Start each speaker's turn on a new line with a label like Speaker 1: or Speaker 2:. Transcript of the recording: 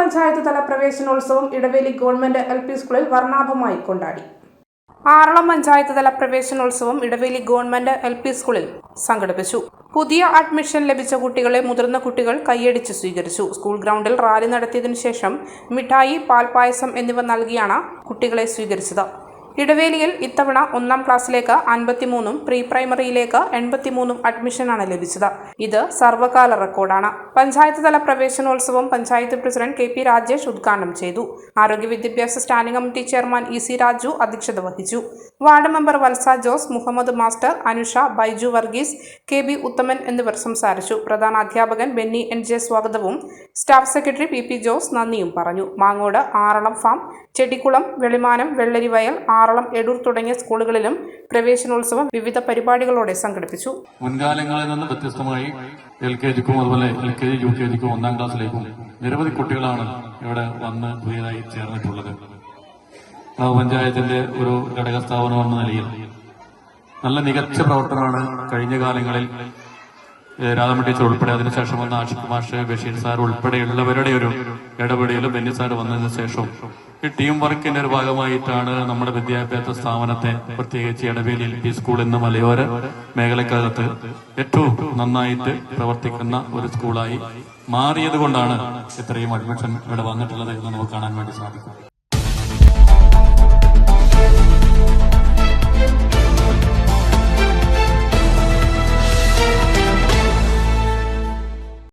Speaker 1: പഞ്ചായത്ത് തല പ്രവേശനോത്സവം Edaveli government L P സ്കൂളിൽ വർണാഭമായി കൊണ്ടാടി. ആറളം പഞ്ചായത്ത് തല പ്രവേശനോത്സവം ഇടവേലി ഗവൺമെന്റ് എൽ പി സ്കൂളിൽ സംഘടിപ്പിച്ചു. പുതിയ അഡ്മിഷൻ ലഭിച്ച കുട്ടികളെ മുതിർന്ന കുട്ടികൾ കൈയടിച്ച് സ്വീകരിച്ചു. സ്കൂൾ ഗ്രൗണ്ടിൽ റാലി നടത്തിയതിനു ശേഷം മിഠായി പാൽപായസം എന്നിവ നൽകിയാണ് കുട്ടികളെ സ്വീകരിച്ചത്. ഇടവേലിയിൽ ഇത്തവണ ഒന്നാം ക്ലാസ്സിലേക്ക് അൻപത്തിമൂന്നും പ്രീ പ്രൈമറിയിലേക്ക് എൺപത്തിമൂന്നും അഡ്മിഷനാണ് ലഭിച്ചത്. ഇത് സർവകാല റെക്കോർഡാണ്. പഞ്ചായത്ത് തല പ്രവേശനോത്സവം panchayat president K P Rajesh ഉദ്ഘാടനം ചെയ്തു. ആരോഗ്യ വിദ്യാഭ്യാസ standing committee chairman E C Raju അധ്യക്ഷത വഹിച്ചു. Ward member Valsa Jose Muhammad master Anusha Baiju Varghese K B Uthaman എന്നിവർ സംസാരിച്ചു. പ്രധാന അധ്യാപകൻ ബെന്നി എൻ ജെ സ്വാഗതവും. Staff secretary P P Jose നന്ദിയും പറഞ്ഞു. മാങ്ങോട് ആറളം ഫാം ചെടിക്കുളം വെളിമാനം വെള്ളരിവയൽ ആറളം എടൂർ തുടങ്ങിയ സ്കൂളുകളിലും പ്രവേശനോത്സവം വിവിധ പരിപാടികളോടെ സംഘടിപ്പിച്ചു.
Speaker 2: മുൻകാലങ്ങളിൽ നിന്ന് വ്യത്യസ്തമായി എൽ കെ ജിക്കും അതുപോലെ L K G U K ജിക്കും ഒന്നാം ക്ലാസ്സിലേക്കും നിരവധി കുട്ടികളാണ് ഇവിടെ വന്ന് പുതിയതായി ചേർന്നിട്ടുള്ളത്. പഞ്ചായത്തിന്റെ ഒരു ഘടക സ്ഥാപനം എന്ന നിലയിൽ നല്ല മികച്ച പ്രവർത്തനമാണ് കഴിഞ്ഞ കാലങ്ങളിൽ രാധാമ ടീച്ചർ ഉൾപ്പെടെ. അതിനുശേഷം വന്ന ആഷിഖ് മാഷ് ബഷീർ സാർ ഉൾപ്പെടെയുള്ളവരുടെ ഒരു ഇടപെടലും ബെന്നി സാർ വന്നതിന് ശേഷം ഈ ടീം വർക്കിന്റെ ഒരു ഭാഗമായിട്ടാണ് നമ്മുടെ വിദ്യാഭ്യാസ സ്ഥാപനത്തെ പ്രത്യേകിച്ച് ഇടവേലി എൽ പി സ്കൂൾ എന്ന മലയോര മേഖലക്കകത്ത് ഏറ്റവും നന്നായിട്ട് പ്രവർത്തിക്കുന്ന ഒരു സ്കൂളായി മാറിയത് കൊണ്ടാണ് ഇത്രയും അഡ്മിഷൻ ഇവിടെ വന്നിട്ടുള്ളത് എന്ന് നമുക്ക് കാണാൻ വേണ്ടി സാധിക്കും.